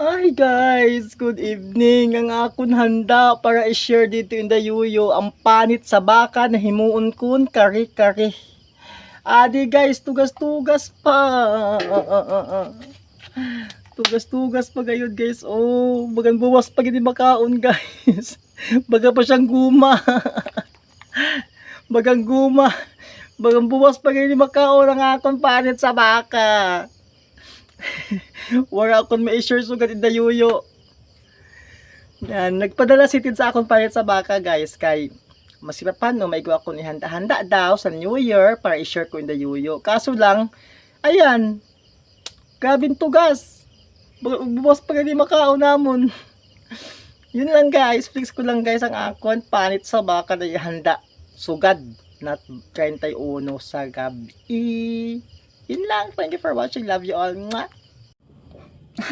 Ay guys, good evening. Ang akon handa para i-share dito in the yuyo ang panit sa baka na himuon kun kari-kari. Adi guys, tugas-tugas pa. Tugas-tugas pa gayud guys. Oh, bagan buwas pa gid makaon guys. Baga pa siyang guma. Bagang guma. Bagang buwas pa gid makaon ang akon panit sa baka. Wala akong ma-share sugat in the yuyo. Yan, nagpadala si Tid sa akong payat sa baka guys kay masipapan no may gawa ko ni handa-handa daw sa New Year para i-share ko in the yuyo. Kaso lang, ayan, grabing tugas. Bu- Buwas pa gani makao namon. Yun lang guys, fix ko lang guys ang akon panit sa baka na ihanda. Sugad na 31 sa gabi. Yun lang. Thank you for watching. Love you all. Mwah!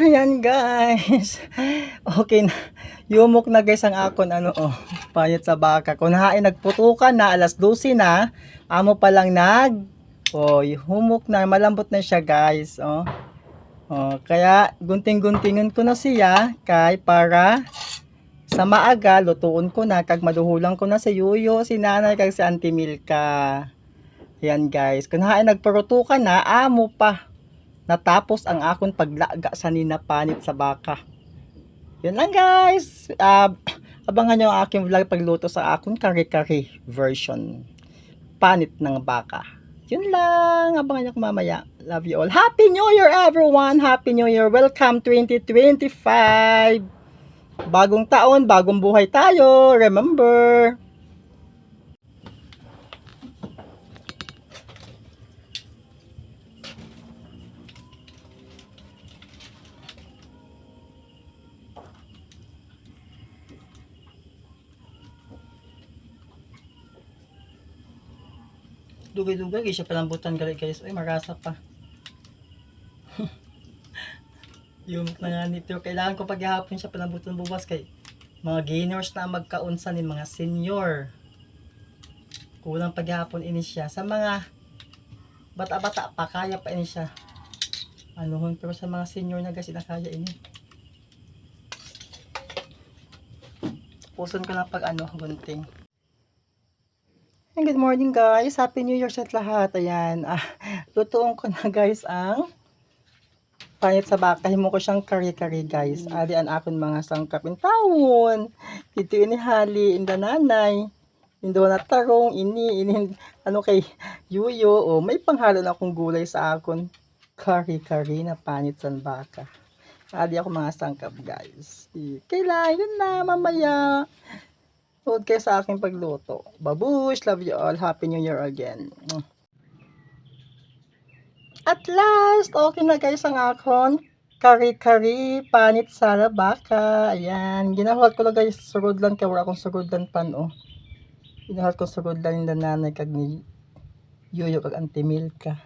Ayan guys. Okay na. Yumok na guys ang akon ano oh. Payat sa baka. Kung hain nagputukan na alas 12 na. Amo pa lang nag. Oh, humok na. Malambot na siya guys. Oh. Oh, kaya gunting-guntingan ko na siya kay para sa maaga lutuon ko na kag maduhulang ko na sa yuyo si nanay kag si Auntie Milka. Yan guys, kung hain nagparuto ka na, amo pa. Natapos ang akong paglaga sa ninapanit sa baka. Yan lang guys. Uh, abangan nyo ang aking vlog pagluto sa akong kare-kare version. Panit ng baka. Yun lang. Abangan nyo mamaya. Love you all. Happy New Year everyone. Happy New Year. Welcome 2025. Bagong taon, bagong buhay tayo. Remember. Dugay-dugay, siya palambutan gali guys. Ay, marasa pa. yung na nga nito, kailangan ko paghihapon siya palambutan buwas kay mga gainers na magkaunsa ni mga senior. Kulang paghihapon ini siya. Sa mga bata-bata pa, kaya pa ini siya. Ano pero sa mga senior na kasi nakaya ini. Puson ko na pag ano, gunting. And good morning guys. Happy New Year sa lahat. Ayan. Ah, lutuon ko na guys ang panit sa baka. Himo ko siyang kari-kari guys. Adi an akon mga sangkap in taon. Ito inihali in the nanay. Indo na tarong ini ini ano kay yuyo o may panghalo na akong gulay sa akon kari-kari na panit sa baka. Adi ako mga sangkap guys. Kailangan yun na mamaya. Tuod kayo sa aking pagluto. Babush! Love you all. Happy New Year again. At last, okay na guys ang akon. Kari-kari, panit sa baka. Ayan. Ginahawat ko lang guys. Sugod lang kaya wala akong sugod lang pan oh. Ginahawat ko sugod lang yung nanay kag ni Yuyo kag Auntie Milka.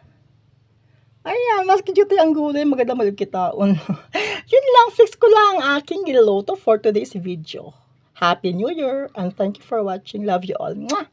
Ayan, mas cute ang gulay. Maganda malig kitaon. Yun lang, fix ko lang ang aking giluto for today's video. Happy New Year and thank you for watching. Love you all. Mwah!